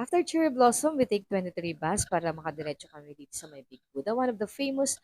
After Cherry Blossom, we take 23 bus para makadiretso kami dito sa may Big Buddha. One of the famous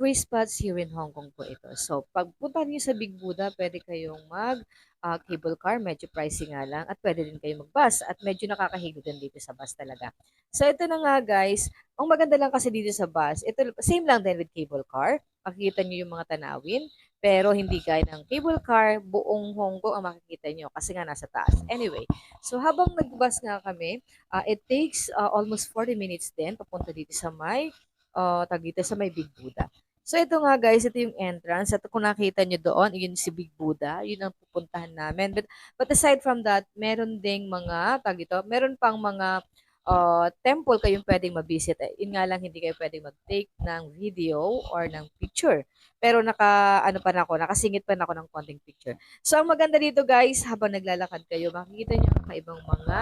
tourist spots here in Hong Kong po ito. So, pagpunta niyo sa Big Buddha, pwede kayong mag ah, cable car, medyo pricey nga lang, at pwede din kayo mag-bus, at medyo nakakahilo din dito sa bus talaga. So, ito na nga guys, ang maganda lang kasi dito sa bus, ito, same lang din with cable car, makikita niyo yung mga tanawin, pero hindi gaya ng cable car, buong Hong Kong ang makikita niyo kasi nga nasa taas. Anyway, so habang nag-bus nga kami, ah, it takes ah, almost 40 minutes din papunta dito sa may uh, tag dito sa may Big Buddha. So ito nga guys, ito yung entrance. At kung nakita nyo doon, yun si Big Buddha. Yun ang pupuntahan namin. But, but aside from that, meron ding mga, tag ito, meron pang mga uh, temple kayong pwedeng mabisit. Eh, yun nga lang, hindi kayo pwedeng mag-take ng video or ng picture. Pero naka, ano pa na ako, nakasingit pa na ako ng konting picture. So, ang maganda dito guys, habang naglalakad kayo, makikita nyo ang kaibang mga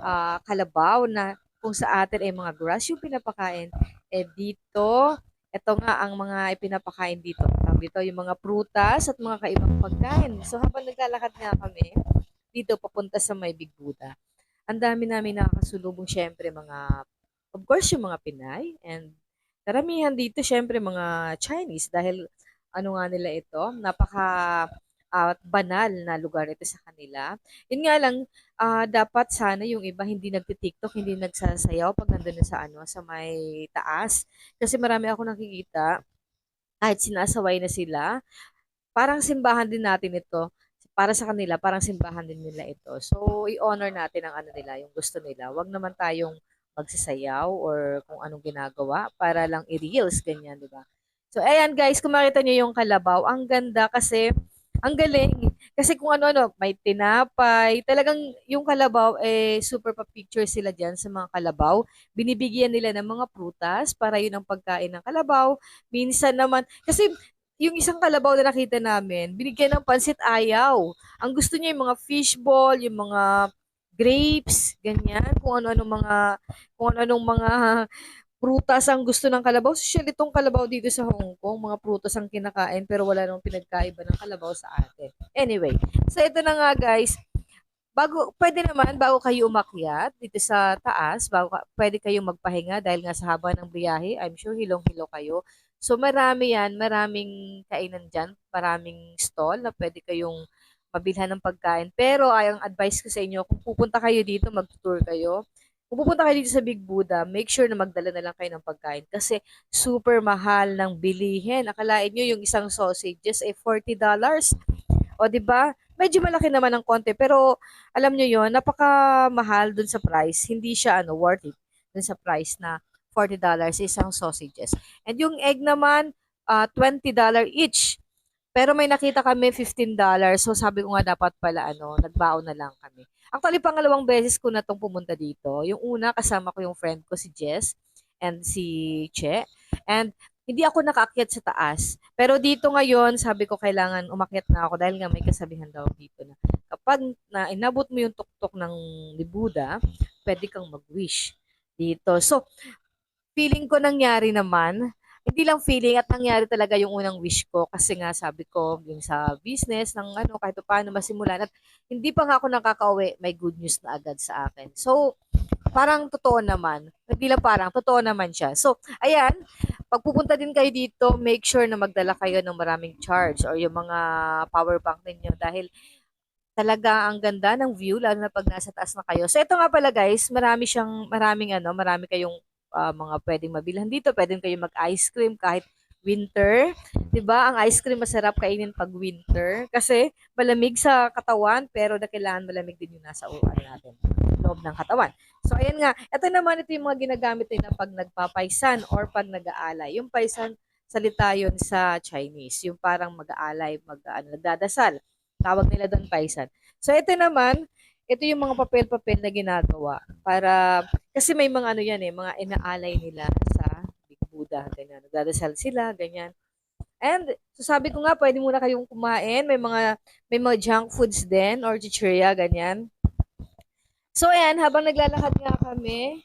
uh, kalabaw na kung sa atin ay mga grass yung pinapakain, eh dito, ito nga ang mga ipinapakain dito. Dito yung mga prutas at mga kaibang pagkain. So habang naglalakad nga kami, dito papunta sa may Big Buddha, ang dami namin nakakasulubong syempre mga, of course yung mga Pinay and karamihan dito syempre mga Chinese dahil ano nga nila ito, napaka at banal na lugar ito sa kanila. Yun nga lang, ah, dapat sana yung iba hindi nagti-TikTok, hindi nagsasayaw pag nandun na sa ano, sa may taas. Kasi marami ako nakikita, kahit sinasaway na sila, parang simbahan din natin ito. Para sa kanila, parang simbahan din nila ito. So, i-honor natin ang ano nila, yung gusto nila. Huwag naman tayong magsasayaw or kung anong ginagawa para lang i-reels, ganyan, di ba? So, ayan guys, kung makita nyo yung kalabaw, ang ganda kasi ang galing. Kasi kung ano-ano, may tinapay. Talagang yung kalabaw, eh, super pa-picture sila dyan sa mga kalabaw. Binibigyan nila ng mga prutas para yun ang pagkain ng kalabaw. Minsan naman, kasi yung isang kalabaw na nakita namin, binigyan ng pansit ayaw. Ang gusto niya yung mga fishball, yung mga grapes, ganyan, kung ano-ano mga, kung ano-anong mga prutas ang gusto ng kalabaw. Social itong kalabaw dito sa Hong Kong, mga prutas ang kinakain pero wala nang pinagkaiba ng kalabaw sa atin. Anyway, so ito na nga guys, bago pwede naman bago kayo umakyat dito sa taas, bago pwede kayong magpahinga dahil nga sa haba ng biyahe, I'm sure hilong-hilo kayo. So marami yan, maraming kainan diyan, maraming stall na pwede kayong mabilhan ng pagkain. Pero ay ang advice ko sa inyo, kung pupunta kayo dito, mag-tour kayo, kung pupunta kayo dito sa Big Buddha, make sure na magdala na lang kayo ng pagkain kasi super mahal ng bilihin. Akalain nyo yung isang sausages ay $40. O di ba? Medyo malaki naman ng konti pero alam nyo yon napakamahal dun sa price. Hindi siya ano worth it dun sa price na $40 isang sausages. And yung egg naman, uh, $20 each. Pero may nakita kami $15. So sabi ko nga dapat pala ano, nagbaon na lang kami. Actually, pangalawang beses ko na tong pumunta dito. Yung una, kasama ko yung friend ko si Jess and si Che. And hindi ako nakaakyat sa taas. Pero dito ngayon, sabi ko kailangan umakyat na ako dahil nga may kasabihan daw dito na kapag na inabot mo yung tuktok ng ni Buddha, pwede kang mag-wish dito. So, feeling ko nangyari naman hindi lang feeling at nangyari talaga yung unang wish ko kasi nga sabi ko yung sa business ng ano kahit paano masimulan at hindi pa nga ako nakakauwi may good news na agad sa akin. So parang totoo naman. Hindi lang parang totoo naman siya. So ayan, pagpupunta din kayo dito, make sure na magdala kayo ng maraming charge or yung mga power bank ninyo dahil talaga ang ganda ng view lalo na pag nasa taas na kayo. So ito nga pala guys, marami siyang maraming ano, marami kayong uh, mga pwedeng mabilhan dito. Pwedeng kayo mag-ice cream kahit winter. 'Di ba? Ang ice cream masarap kainin pag winter kasi malamig sa katawan pero na kailangan malamig din yung nasa uwan natin loob ng katawan. So ayan nga, ito naman ito yung mga ginagamit nila pag nagpapaisan or pag nag-aalay. Yung paisan salita yon sa Chinese, yung parang mag-aalay, mag ano, nagdadasal. Tawag nila doon paisan. So ito naman, ito yung mga papel-papel na ginagawa para kasi may mga ano yan eh, mga inaalay nila sa Big Buddha, ganyan. Nagdadasal sila, ganyan. And so sabi ko nga, pwede muna kayong kumain, may mga may mga junk foods din or chichirya, ganyan. So ayan, habang naglalakad nga kami,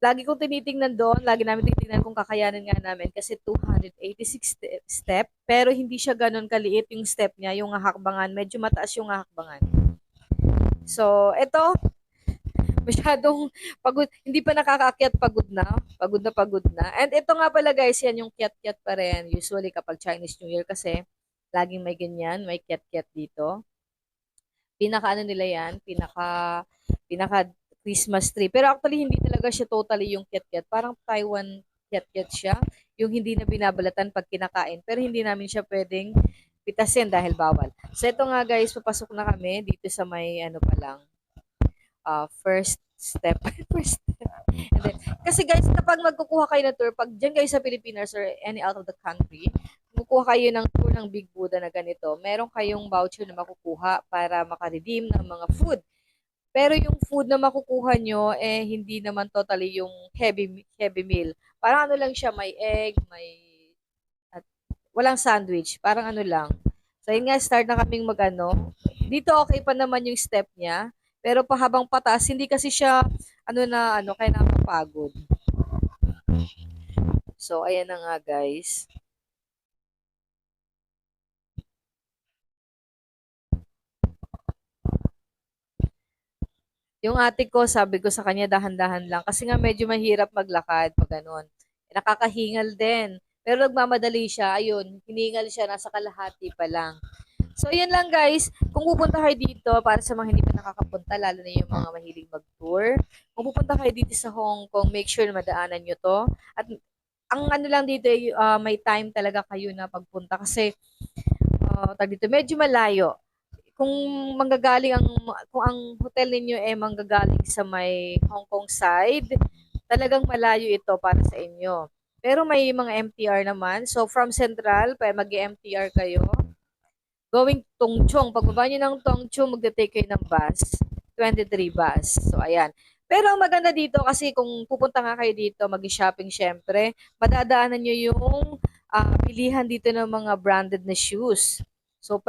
lagi kong tinitingnan doon, lagi namin tinitingnan kung kakayanin nga namin kasi 286 step, pero hindi siya ganun kaliit yung step niya, yung hakbangan, medyo mataas yung hakbangan. So, ito, Masyadong pagod, hindi pa nakakaakyat, pagod na. Pagod na pagod na. And ito nga pala guys, yan yung kiat-kiat pa rin. Usually kapag Chinese New Year kasi, laging may ganyan, may kiat-kiat dito. Pinaka ano nila yan, pinaka, pinaka Christmas tree. Pero actually, hindi talaga siya totally yung kiat-kiat. Parang Taiwan kiat-kiat siya. Yung hindi na binabalatan pag kinakain. Pero hindi namin siya pwedeng pitasin dahil bawal. So ito nga guys, papasok na kami dito sa may ano pa lang, uh, first step. first step. And then, kasi guys, kapag magkukuha kayo ng tour, pag dyan kayo sa Pilipinas or any out of the country, kukuha kayo ng tour ng Big Buddha na ganito, meron kayong voucher na makukuha para makaredeem ng mga food. Pero yung food na makukuha nyo, eh, hindi naman totally yung heavy, heavy meal. Parang ano lang siya, may egg, may, walang sandwich. Parang ano lang. So, yun nga, start na kaming mag-ano. Dito okay pa naman yung step niya. Pero pahabang pataas, hindi kasi siya, ano na, ano, kaya nakakapagod. So, ayan na nga, guys. Yung ate ko, sabi ko sa kanya, dahan-dahan lang. Kasi nga medyo mahirap maglakad pag ganun. Nakakahingal din. Pero nagmamadali siya, ayun, hiningal siya, nasa kalahati pa lang. So, yan lang guys. Kung pupunta kayo dito, para sa mga hindi pa nakakapunta, lalo na yung mga mahilig mag-tour, kung pupunta kayo dito sa Hong Kong, make sure na madaanan nyo to. At ang ano lang dito, uh, may time talaga kayo na pagpunta kasi uh, tag dito, medyo malayo kung manggagaling ang kung ang hotel ninyo ay manggagaling sa may Hong Kong side, talagang malayo ito para sa inyo. Pero may mga MTR naman. So from Central, pa mag-MTR kayo. Going Tongchong. Pagbaba niyo ng Tongchong, magte-take kayo ng bus. 23 bus. So ayan. Pero ang maganda dito kasi kung pupunta nga kayo dito, mag-shopping syempre, madadaanan nyo yung uh, pilihan dito ng mga branded na shoes. So,